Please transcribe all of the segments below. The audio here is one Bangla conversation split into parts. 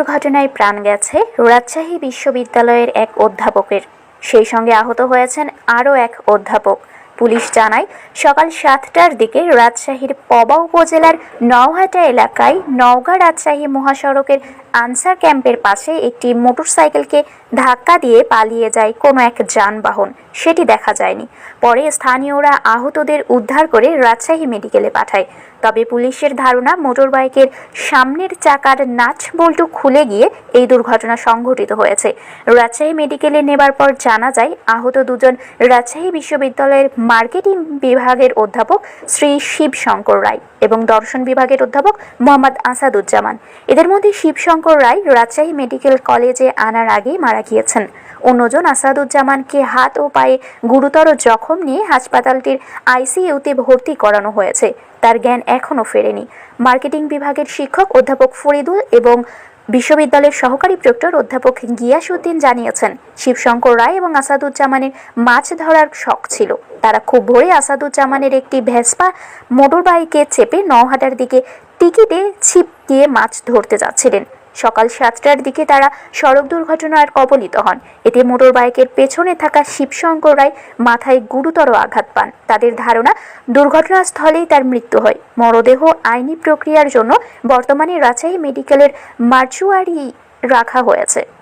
দুর্ঘটনায় প্রাণ গেছে রাজশাহী বিশ্ববিদ্যালয়ের এক অধ্যাপকের। সেই সঙ্গে আহত হয়েছেন আরও এক অধ্যাপক। পুলিশ জানায়, সকাল সাতটার দিকে রাজশাহীর পবা উপজেলার নওহাটা এলাকায় নওগাঁ রাজশাহী মহাসড়কের আনসার ক্যাম্পের পাশে একটি মোটরসাইকেলকে ধাক্কা দিয়ে পালিয়ে যায় কোনো এক যানবাহন। সেটি দেখা যায়নি। পরে স্থানীয়রা আহতদের উদ্ধার করে রাজশাহী মেডিকেলে পাঠায়। তবে পুলিশের ধারণা মোটরবাইকের সামনের চাকার নাচ বল্টু খুলে গিয়ে এই দুর্ঘটনা সংঘটিত হয়েছে। রাজশাহী মেডিকেলে নেবার পর জানা যায়, আহত দুজন রাজশাহী বিশ্ববিদ্যালয়ের মার্কেটিং বিভাগের অধ্যাপক শ্রী শিবশঙ্কর রায় এবং দর্শন বিভাগের অধ্যাপক মোহাম্মদ আসাদুজ্জামান। এদের মধ্যে শিবশঙ্কর রায় রাজশাহী মেডিকেল কলেজে আনার আগেই মারা গিয়েছেন। অন্যজন আসাদুজ্জামানকে হাত ও পায়ে গুরুতর জখম নিয়ে হাসপাতালটির আইসিইউতে ভর্তি করানো হয়েছে। তার জ্ঞান এখনও ফেরেনি। মার্কেটিং বিভাগের শিক্ষক অধ্যাপক ফরিদুল এবং বিশ্ববিদ্যালয়ের সহকারী প্রক্টর অধ্যাপক গিয়াসউদ্দিন জানিয়েছেন, শিবশঙ্কর রায় এবং আসাদুজ্জামানের মাছ ধরার শখ ছিল। তারা খুব ভোরে আসাদুজ্জামানের একটি ভেসপা মোটরবাইকে চেপে নওহাটার দিকে টিকিটে ছিপ দিয়ে মাছ ধরতে যাচ্ছিলেন। সকাল সাতটার দিকে তারা সড়ক দুর্ঘটনার কবলিত হন। এতে মোটর বাইকের পেছনে থাকা শিবশঙ্কর রায় মাথায় গুরুতর আঘাত পান। তাদের ধারণা, দুর্ঘটনাস্থলেই তার মৃত্যু হয়। মরদেহ আইনি প্রক্রিয়ার জন্য বর্তমানে রাজশাহী মেডিকেলের মার্চুয়ারি রাখা হয়েছে।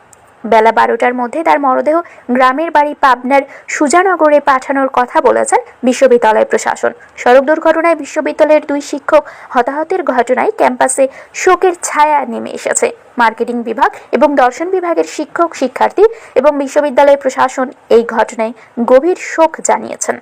বেলা বারোটার মধ্যে তার মরদেহ গ্রামের বাড়ি পাবনার সুজানগরে পাঠানোর কথা বলেছেন বিশ্ববিদ্যালয় প্রশাসন। সড়ক দুর্ঘটনায় বিশ্ববিদ্যালয়ের দুই শিক্ষক হতাহতের ঘটনায় ক্যাম্পাসে শোকের ছায়া নেমে এসেছে। মার্কেটিং বিভাগ এবং দর্শন বিভাগের শিক্ষক, শিক্ষার্থী এবং বিশ্ববিদ্যালয় প্রশাসন এই ঘটনায় গভীর শোক জানিয়েছেন।